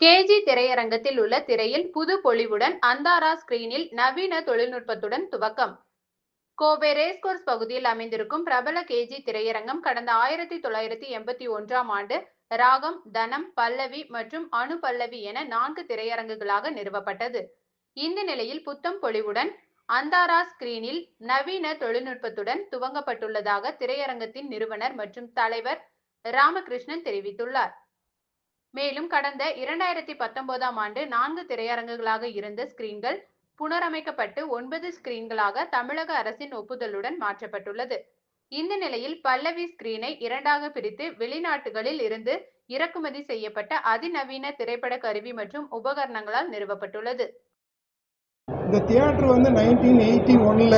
KG திரையரங்கத்தில் உள்ள திரையில் புது பொலிவுடன் அந்தாரா ஸ்கிரீனில் நவீன தொழில்நுட்பத்துடன் துவக்கம். கோவை ரேஸ்கோர்ஸ் பகுதியில் அமைந்திருக்கும் பிரபல கேஜி திரையரங்கம் கடந்த ஆயிரத்தி தொள்ளாயிரத்தி எண்பத்தி ஒன்றாம் ஆண்டு ராகம் தனம் பல்லவி மற்றும் அணு பல்லவி என நான்கு திரையரங்குகளாக நிறுவப்பட்டது. இந்த நிலையில் புத்தம் பொலிவுடன் அந்தாரா ஸ்கிரீனில் நவீன தொழில்நுட்பத்துடன் துவங்கப்பட்டுள்ளதாக திரையரங்கத்தின் நிறுவனர் மற்றும் தலைவர் ராமகிருஷ்ணன் தெரிவித்துள்ளார். மேலும் கடந்த இரண்டாயிரத்தி பத்தொன்பதாம் ஆண்டு நான்கு திரையரங்குகளாக இருந்த ஸ்கிரீன்கள் புனரமைக்கப்பட்டு ஒன்பது ஸ்கிரீன்களாக தமிழக அரசின் ஒப்புதலுடன் மாற்றப்பட்டுள்ளது. இந்த நிலையில் பல்லவி ஸ்கிரீனை இரண்டாக பிரித்து வெளிநாட்டுகளில் இருந்து இறக்குமதி செய்யப்பட்ட அதிநவீன திரைப்பட கருவி மற்றும் உபகரணங்களால் நிறுவப்பட்டுள்ளது. இந்த தியேட்டர் வந்து நைன்டீன் எயிட்டி ஒன்ல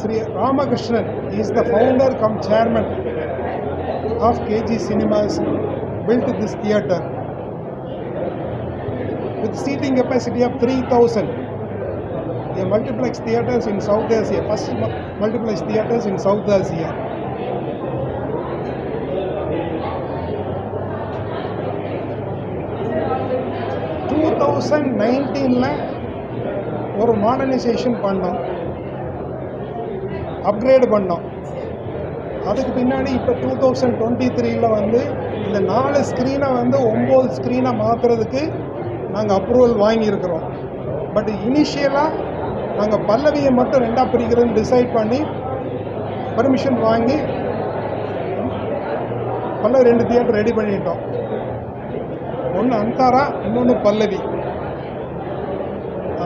Sri Ramakrishnan is the founder cum chairman of KG Cinemas built this theatre with seating capacity of 3000 a multiplex theaters in south asia first multiplex theaters in south asia two thousand நைன்டீனில் ஒரு modernisation பண்ணோம் upgrade பண்ணோம் அதுக்கு பின்னாடி இப்போ two thousand twenty த்ரீயில் வந்து இந்த நாலு ஸ்க்ரீனை வந்து ஒம்பது ஸ்க்ரீனை மாற்றுறதுக்கு நாங்கள் அப்ரூவல் வாங்கியிருக்கிறோம். பட் இனிஷியலாக நாங்கள் பல்லவியை மட்டும் ரெண்டாக பிரிக்கிறதுன்னு டிசைட் பண்ணி பர்மிஷன் வாங்கி பல்லவி ரெண்டு தியேட்டர் ரெடி பண்ணிட்டோம். ஒன்று அந்தாரா இன்னொன்று பல்லவி.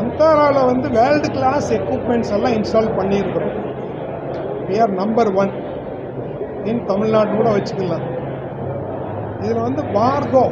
அந்தாராவில் வந்து வேர்ல்டு கிளாஸ் எக்யூப்மெண்ட்ஸ் எல்லாம் இன்ஸ்டால் பண்ணியிருக்கிறோம். We are number one in Tamil Nadu கூட வச்சுக்கலாம். இதில் வந்து பார்கோ